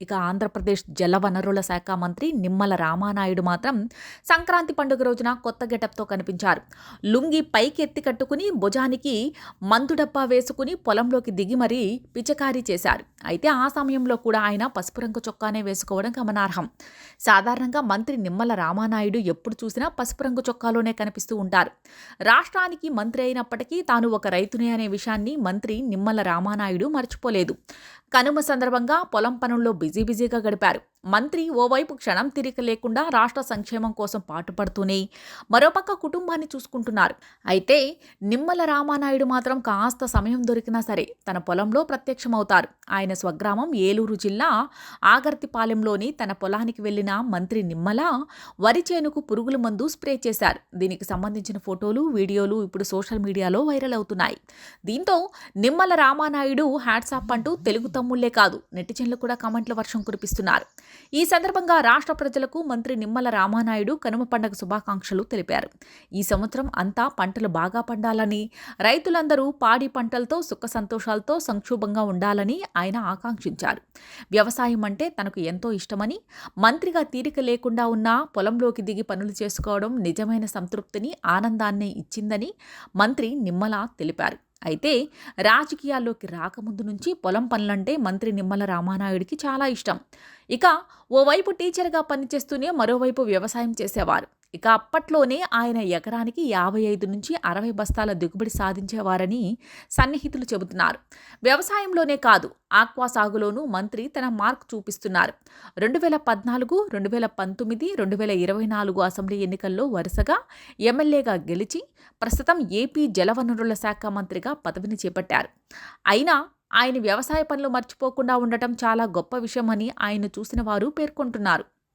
ఇక ఆంధ్రప్రదేశ్ జలవనరుల శాఖ మంత్రి నిమ్మల రామానాయుడు మాత్రం సంక్రాంతి పండుగ రోజున కొత్త గెటప్తో కనిపించారు. లుంగి పైకి ఎత్తి కట్టుకుని భుజానికి మందు డబ్బా వేసుకుని పొలంలోకి దిగి మరీ పిచకారీ చేశారు. అయితే ఆ సమయంలో కూడా ఆయన పసుపు రంగు చొక్కానే వేసుకోవడం గమనార్హం. సాధారణంగా మంత్రి నిమ్మల రామానాయుడు ఎప్పుడు చూసినా పసుపు రంగు చొక్కాలోనే కనిపిస్తూ ఉంటారు. రాష్ట్రానికి మంత్రి అయినప్పటికీ తాను ఒక రైతునే అనే విషయాన్ని మంత్రి నిమ్మల రామానాయుడు మర్చిపోలేదు. కనుమ సందర్భంగా పొలం పనుల్లో బిజీ బిజీగా గడిపారు. మంత్రి ఓవైపు క్షణం తిరిగి లేకుండా రాష్ట్ర సంక్షేమం కోసం పాటుపడుతూనే మరోపక్క కుటుంబాన్ని చూసుకుంటున్నారు. అయితే నిమ్మల రామానాయుడు మాత్రం కాస్త సమయం దొరికినా సరే తన పొలంలో ప్రత్యక్షమవుతారు. ఆయన స్వగ్రామం ఏలూరు జిల్లా ఆగర్తిపాలెంలోని తన పొలానికి వెళ్ళిన మంత్రి నిమ్మల వరి చేనుకు పురుగుల మందు స్ప్రే చేశారు. దీనికి సంబంధించిన ఫోటోలు వీడియోలు ఇప్పుడు సోషల్ మీడియాలో వైరల్ అవుతున్నాయి. దీంతో నిమ్మల రామానాయుడు హ్యాట్సాప్ అంటూ తెలుగు తమ్ముళ్ళే కాదు నెటిజన్లు కూడా కామెంట్ల వర్షం కురిపిస్తున్నారు. ఈ సందర్భంగా రాష్ట్ర ప్రజలకు మంత్రి నిమ్మల రామానాయుడు కనుమ పండుగ శుభాకాంక్షలు తెలిపారు. ఈ సంవత్సరం అంతా పంటలు బాగా పండాలని రైతులందరూ పాడి పంటలతో సుఖ సంతోషాలతో సంక్షోభంగా ఉండాలని ఆయన ఆకాంక్షించారు. వ్యవసాయం అంటే తనకు ఎంతో ఇష్టమని మంత్రిగా తీరిక లేకుండా ఉన్న పొలంలోకి దిగి పనులు చేసుకోవడం నిజమైన సంతృప్తిని ఆనందాన్ని ఇచ్చిందని మంత్రి నిమ్మల తెలిపారు. అయితే రాజకీయాల్లోకి రాకముందు నుంచి పొలం పనులంటే మంత్రి నిమ్మల రామానాయుడికి చాలా ఇష్టం. ఇక ఓవైపు టీచర్గా పనిచేస్తూనే మరోవైపు వ్యవసాయం చేసేవారు. ఇక అప్పట్లోనే ఆయన ఎకరానికి యాభై ఐదు నుంచి అరవై బస్తాల దిగుబడి సాధించేవారని సన్నిహితులు చెబుతున్నారు. వ్యవసాయంలోనే కాదు ఆక్వా సాగులోనూ మంత్రి తన మార్క్ చూపిస్తున్నారు. రెండు వేల పద్నాలుగు రెండు వేల పంతొమ్మిది రెండు వేల ఇరవై నాలుగు అసెంబ్లీ ఎన్నికల్లో వరుసగా ఎమ్మెల్యేగా గెలిచి ప్రస్తుతం ఏపీ జలవనరుల శాఖ మంత్రిగా పదవిని చేపట్టారు. అయినా ఆయన వ్యవసాయ పనులు మర్చిపోకుండా ఉండటం చాలా గొప్ప విషయమని ఆయన చూసిన వారు పేర్కొంటున్నారు.